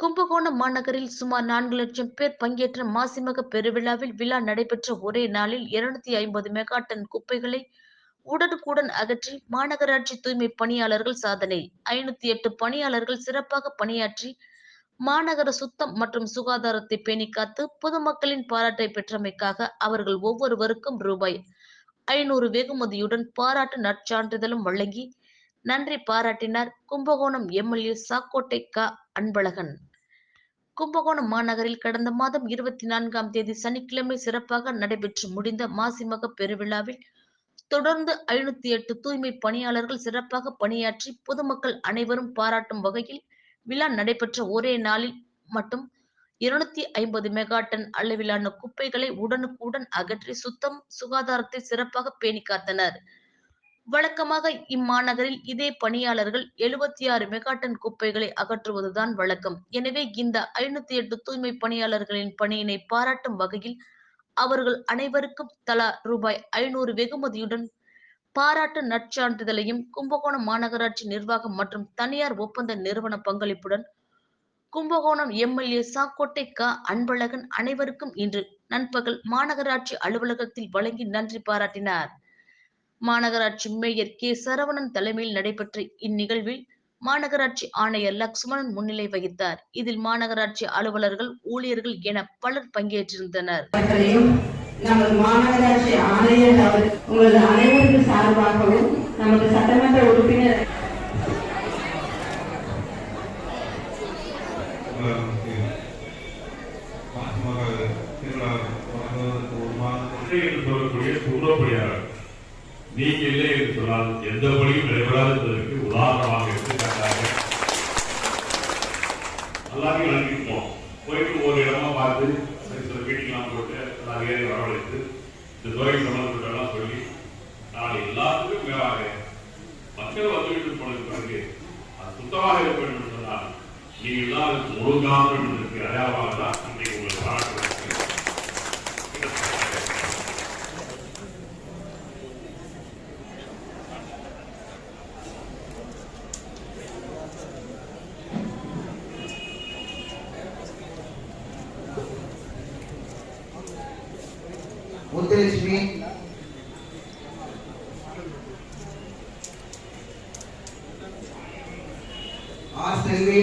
கும்பகோணம் மாநகரில் சுமார் நான்கு லட்சம் பேர் பங்கேற்ற மாசிமக பெருவிழாவில் விழா நடைபெற்ற ஒரே நாளில் இருநூத்தி ஐம்பது மெகா டன் குப்பைகளை உடனுக்குடன் அகற்றி மாநகராட்சி தூய்மை பணியாளர்கள் சாதனை. ஐநூத்தி எட்டு பணியாளர்கள் சிறப்பாக பணியாற்றி மாநகர சுத்தம் மற்றும் சுகாதாரத்தை பேணி காத்து பொதுமக்களின் பாராட்டை பெற்றமைக்காக அவர்கள் ஒவ்வொருவருக்கும் ரூபாய் ஐநூறு வெகுமதியுடன் பாராட்டு நற்சான்றிதழும் வழங்கி நன்றி பாராட்டினார் கும்பகோணம் எம்எல்ஏ சாக்கோட்டை க. அன்பழகன். கும்பகோணம் மாநகரில் கடந்த மாதம் இருபத்தி நான்காம் தேதி சனிக்கிழமை சிறப்பாக நடைபெற்று முடிந்த மாசிமக பெருவிழாவில் தொடர்ந்து ஐநூத்தி எட்டு தூய்மை பணியாளர்கள் சிறப்பாக பணியாற்றி பொதுமக்கள் அனைவரும் பாராட்டும் வகையில் விழா நடைபெற்ற ஒரே நாளில் மட்டும் இருநூத்தி ஐம்பது மெகா டன் அளவிலான குப்பைகளை உடனுக்குடன் அகற்றி சுத்தம் சுகாதாரத்தை சிறப்பாக பேணி காத்தனர் வழக்கமாக இம்மாநகரில் இதே பணியாளர்கள் எழுபத்தி ஆறு மெகாட்டன் குப்பைகளை அகற்றுவதுதான் வழக்கம். எனவே இந்த ஐநூத்தி எட்டு தூய்மை பணியாளர்களின் பணியினை பாராட்டும் வகையில் அவர்கள் அனைவருக்கும் தலா ரூபாய் ஐநூறு வெகுமதியுடன் பாராட்டு நற்சான்றிதழையும் கும்பகோணம் மாநகராட்சி நிர்வாகம் மற்றும் தனியார் ஒப்பந்த நிறுவன பங்களிப்புடன் கும்பகோணம் எம்எல்ஏ சாக்கோட்டை க அன்பழகன் அனைவருக்கும் இன்று நண்பகல் மாநகராட்சி அலுவலகத்தில் வழங்கி நன்றி பாராட்டினார். மாநகராட்சி மேயர் கே சரவணன் தலைமையில் நடைபெற்ற இந்நிகழ்வில் மாநகராட்சி ஆணையர் லக்ஷ்மணன் முன்னிலை வகித்தார் இதில் மாநகராட்சி அலுவலர்கள் ஊழியர்கள் என பலர் பங்கேற்றிருந்தனர் நமது மாநகராட்சி ஆணையர் அவர் உங்களது அனைவருக்கு சார்பாகவும் நமது சட்டமன்ற உறுப்பினர் சொல்லக்கூடிய நீங்க இல்லை என்று சொன்னால் எந்த மொழியும் நடைபெறாது என்பதற்கு உதாரணமாக எடுத்துக்காட்டாக எல்லாரையும் அனுப்பிப்போம் போயிட்டு ஒரு இடமா பார்த்து சரி சில மீட்டிங்லாம் போட்டு எல்லாரும் வரவழைத்து இந்த துறை சம்பந்தப்பட்டெல்லாம் சொல்லி நான் எல்லாத்துக்கும் மேலாக மக்கள் வந்துவிட்டு போனது பிறகு அது சுத்தமாக இருக்க வேண்டும் என்று சொன்னால் நீங்கள் முழு ஒழுங்காக என்பதற்கு அடையாளமாக தான் ముద్రలక్ష్మి ఆర్ సెల్వి